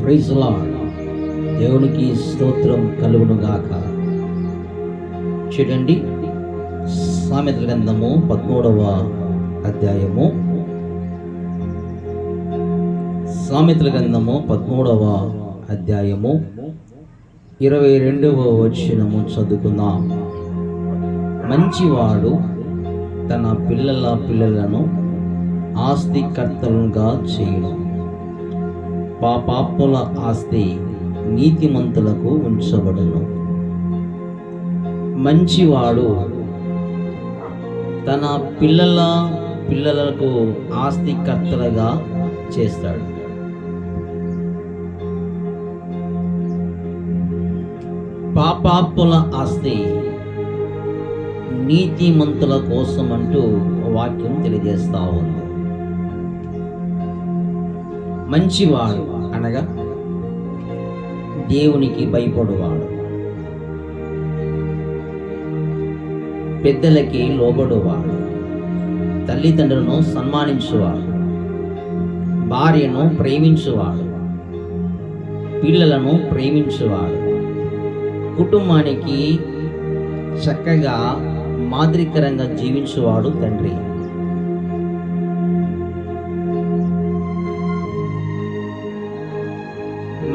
ప్రైజ్లా దేవునికి స్తోత్రం కలుగునుగాక. చూడండి సామెతల గ్రంథము పదమూడవ అధ్యాయము. సామెతల గ్రంథము పదమూడవ అధ్యాయము ఇరవై రెండవ వచనము చదువుకుందాం. మంచివాడు తన పిల్లల పిల్లలను ఆస్తికర్తలుగా చేయడం పాపాపుల ఆస్తి నీతిమంతులకు ఉంచబడును. మంచివాడు తన పిల్లల పిల్లలకు ఆస్తికర్తలుగా చేస్తాడు. పాపాపుల ఆస్తి నీతిమంతుల కోసం అంటూ వాక్యం తెలియజేస్తా ఉంది. మంచివాడు అనగా దేవునికి భయపడువాడు. పెద్దలకి లోబడువాడు. తల్లిదండ్రులను సన్మానించువాడు. భార్యను ప్రేమించువాడు. పిల్లలను ప్రేమించువాడు. కుటుంబానికి చక్కగా మాదిరికరంగా జీవించువాడు తండ్రి.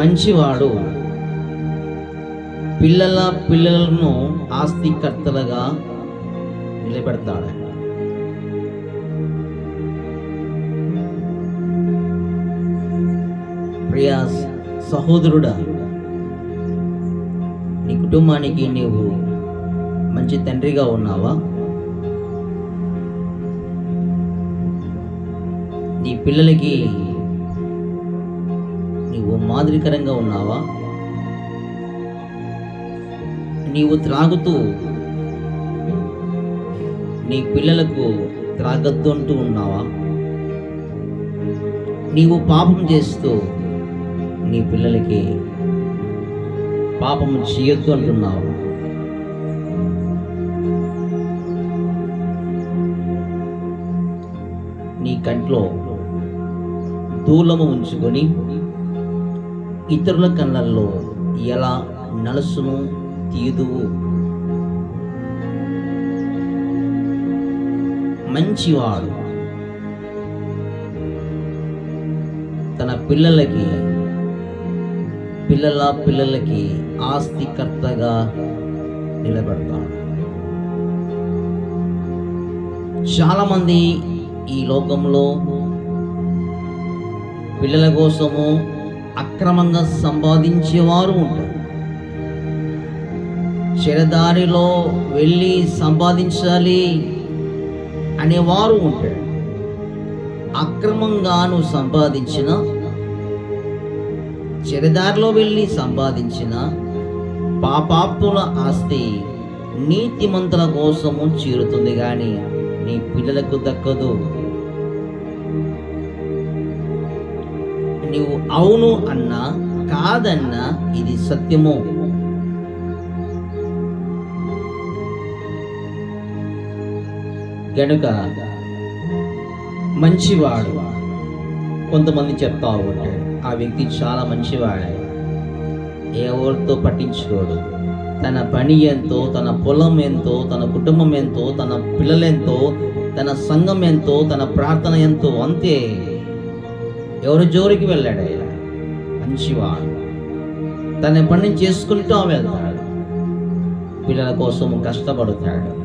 మంచివాడు. పిల్లల పిల్లలను ఆస్తికర్తలుగా నిలబెడతాడు. ప్రియా సహోదరుడా నీ కుటుంబానికి నీవు మంచి తండ్రిగా ఉన్నావా? నీ పిల్లలకి నీవు మాదిరికరంగా ఉన్నావా? నీవు త్రాగుతూ నీ పిల్లలకు త్రాగద్దు అంటూ ఉన్నావా? నీవు పాపం చేస్తూ నీ పిల్లలకి పాపం చేయొద్దు అంటున్నావు. నీ కంట్లో దూలము ఉంచుకొని ఇతరుల కళ్ళల్లో ఎలా నలుసును తీదువు? మంచివాడు తన పిల్లలకి పిల్లల పిల్లలకి ఆస్తికర్తగా నిలబెడతాడు. చాలామంది ఈ లోకంలో పిల్లల కోసము అక్రమంగా సంపాదించేవారు ఉంటారు. చెరదారిలో వెళ్ళి సంపాదించాలి అనేవారు ఉంటారు. అక్రమంగాను సంపాదించిన చెరదారిలో వెళ్ళి సంపాదించిన పాపాత్ముల ఆస్తి నీతిమంతుల కోసము చీరుతుంది కానీ నీ పిల్లలకు దక్కదు. నీవు అవును అన్నా కాదన్నా ఇది సత్యము. గనుక మంచివాడు కొంతమంది చెప్తా ఉంటాడు ఆ వ్యక్తి చాలా మంచివాడే. ఎవరితో పట్టించుకోడు. తన పని ఎంతో తన పొలం ఎంతో తన కుటుంబం ఎంతో తన పిల్లలెంతో తన సంఘం ఎంతో తన ప్రార్థన ఎంతో అంతే. ఎవరి జోలికి వెళ్ళాడు ఆయన మంచివాడు. తన పని చేసుకుంటూ వెళ్తాడు. పిల్లల కోసం కష్టపడతాడు.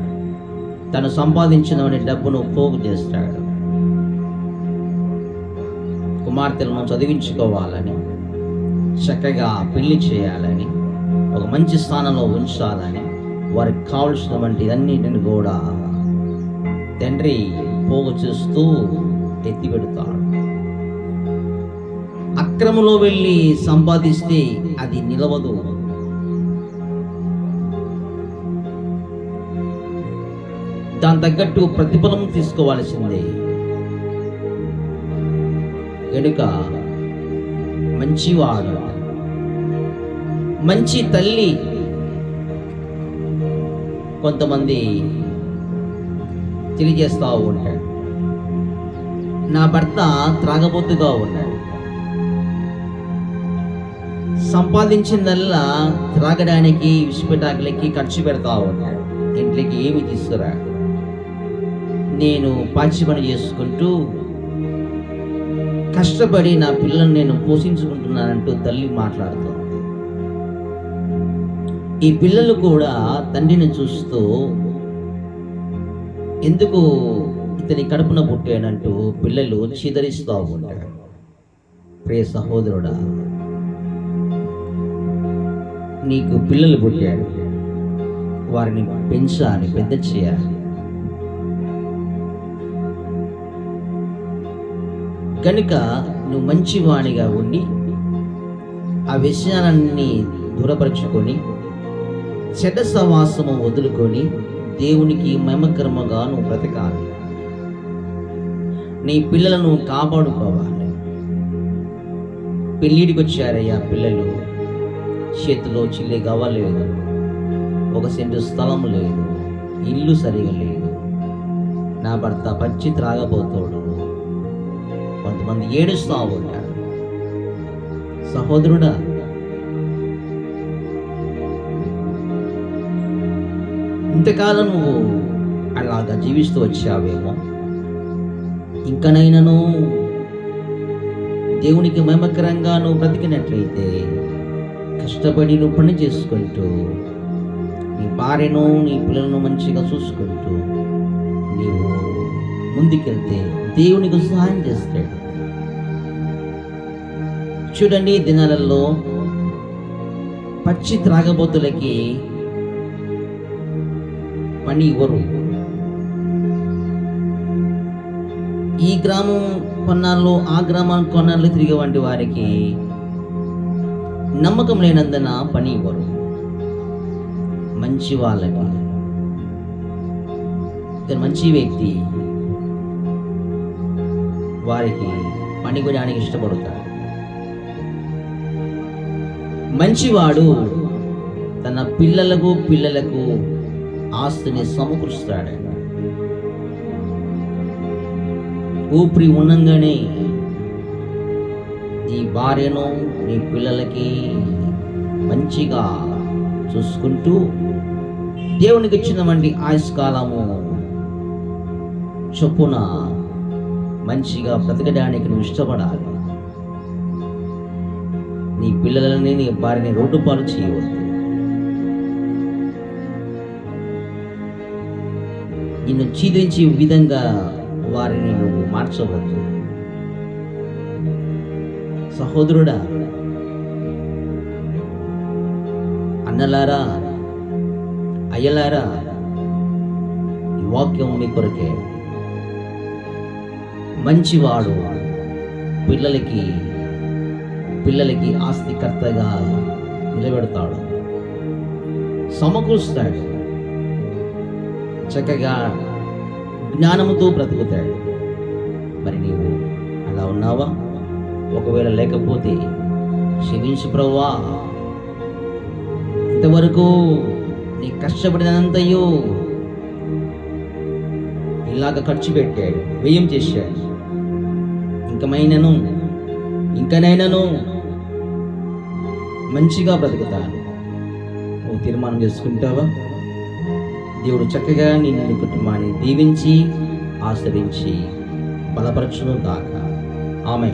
తను సంపాదించిన డబ్బును పోగు చేస్తాడు. కుమార్తెలను చదివించుకోవాలని చక్కగా పెళ్ళి చేయాలని ఒక మంచి స్థానంలో ఉంచాలని వారికి కావలసినటువంటి అన్నిటిని కూడా తండ్రి పోగు చేస్తూ ఎత్తిపెడతాడు. అక్రమంలో వెళ్ళి సంపాదిస్తే అది నిలవదు. దాని తగ్గట్టు ప్రతిఫలం తీసుకోవాల్సిందే. కనుక మంచివాడు మంచి తల్లి కొంతమంది తెలియజేస్తూ ఉంటాడు నా భర్త త్రాగబోతుగా ఉన్నాడు సంపాదించిందల్లా త్రాగడానికి విసిపెటాకులకి ఖర్చు పెడతా ఉన్నాడు ఇంట్లోకి ఏమి తీసుకురా నేను పాచి పని చేసుకుంటూ కష్టపడి నా పిల్లల్ని నేను పోషించుకుంటున్నానంటూ తల్లి మాట్లాడుతుంది. ఈ పిల్లలు కూడా తండ్రిని చూస్తూ ఎందుకు ఇతని కడుపున పుట్టాడంటూ పిల్లలు చిదరిస్తూ ఉంటారు ప్రియ సహోదరుడా నీకు పిల్లలు పుట్టాడు వారిని పెంచాలి పెద్ద చేయాలి. కనుక నువ్వు మంచివాడిగా ఉండి ఆ విషయాలన్నీ దూరపరచుకొని చెడ్డ సవాసము వదులుకొని దేవునికి మమకర్మగా నువ్వు బ్రతకాలి. నీ పిల్లలను కాపాడుకోవాలి. పెళ్ళిడికి వచ్చారయ్యా పిల్లలు. చేతిలో చిల్లే గవ్వలేదు ఒక సెంటు స్థలం లేదు. ఇల్లు సరిగా లేదు. నా భర్త పచ్చి త్రాగబోతాడు. కొంతమంది ఏడుస్తూ ఉంటారు. సహోదరుడా ఇంతకాలం నువ్వు అలాగా జీవిస్తూ వచ్చావేమో? ఇంకనైనాను దేవునికి మహిమకరంగా నువ్వు బ్రతికినట్లయితే కష్టపడి నువ్వు పని చేసుకుంటూ నీ భార్యను నీ పిల్లలను మంచిగా చూసుకుంటూ నీవు ముందుకెళ్తే దేవునికి సహాయం చేస్తాడు. చూడండి దినాలలో పచ్చి త్రాగబోతులకి పని ఇవ్వరు. ఈ గ్రామం కొన్నాళ్ళు ఆ గ్రామం కొన్నాళ్ళు తిరిగే వంటి వారికి నమ్మకం లేనందున పని ఇవ్వరు. మంచి వాళ్ళకి మంచి వ్యక్తి. వారికి పని కొనడానికి ఇష్టపడతాడు. మంచివాడు తన పిల్లలకు పిల్లలకు ఆస్తిని సమకూరుస్తాడు. ఊపిరి ఉండంగానే నీ భార్యను నీ పిల్లలకి మంచిగా చూసుకుంటూ దేవునికి ఇచ్చినటువంటి ఆయుష్కాలము చొప్పున మంచిగా బ్రతకడానికి నువ్వు ఇష్టపడాలి. నీ పిల్లలని నీ భార్యని రోడ్డు పాలు చేయవద్దు. నిన్ను చీదించే విధంగా వారిని నువ్వు మార్చవద్దు. సహోదరుడా అన్నలారా అయ్యలారా ఈ వాక్యం మీ కొరకే. మంచివాడు పిల్లలకి పిల్లలకి ఆస్తికర్తగా నిలబెడతాడు. సమకూరుస్తాడు. చక్కగా జ్ఞానముతో బ్రతుకుతాడు. మరి నీవు అలా ఉన్నావా? ఒకవేళ లేకపోతే క్షమించు ప్రవ్వా. ఇంతవరకు నీ కష్టపడినంతయో ఇలాగ ఖర్చు పెట్టాడు వ్యయం చేశాడు. ఇంకమైనను ఇంకనైనాను మంచిగా బ్రతుకుతాను. నువ్వు తీర్మానం చేసుకుంటావా? దేవుడు చక్కగా నేను నీ కుటుంబాన్ని దీవించి ఆశ్రయించి బలపరచును దాకా ఆమె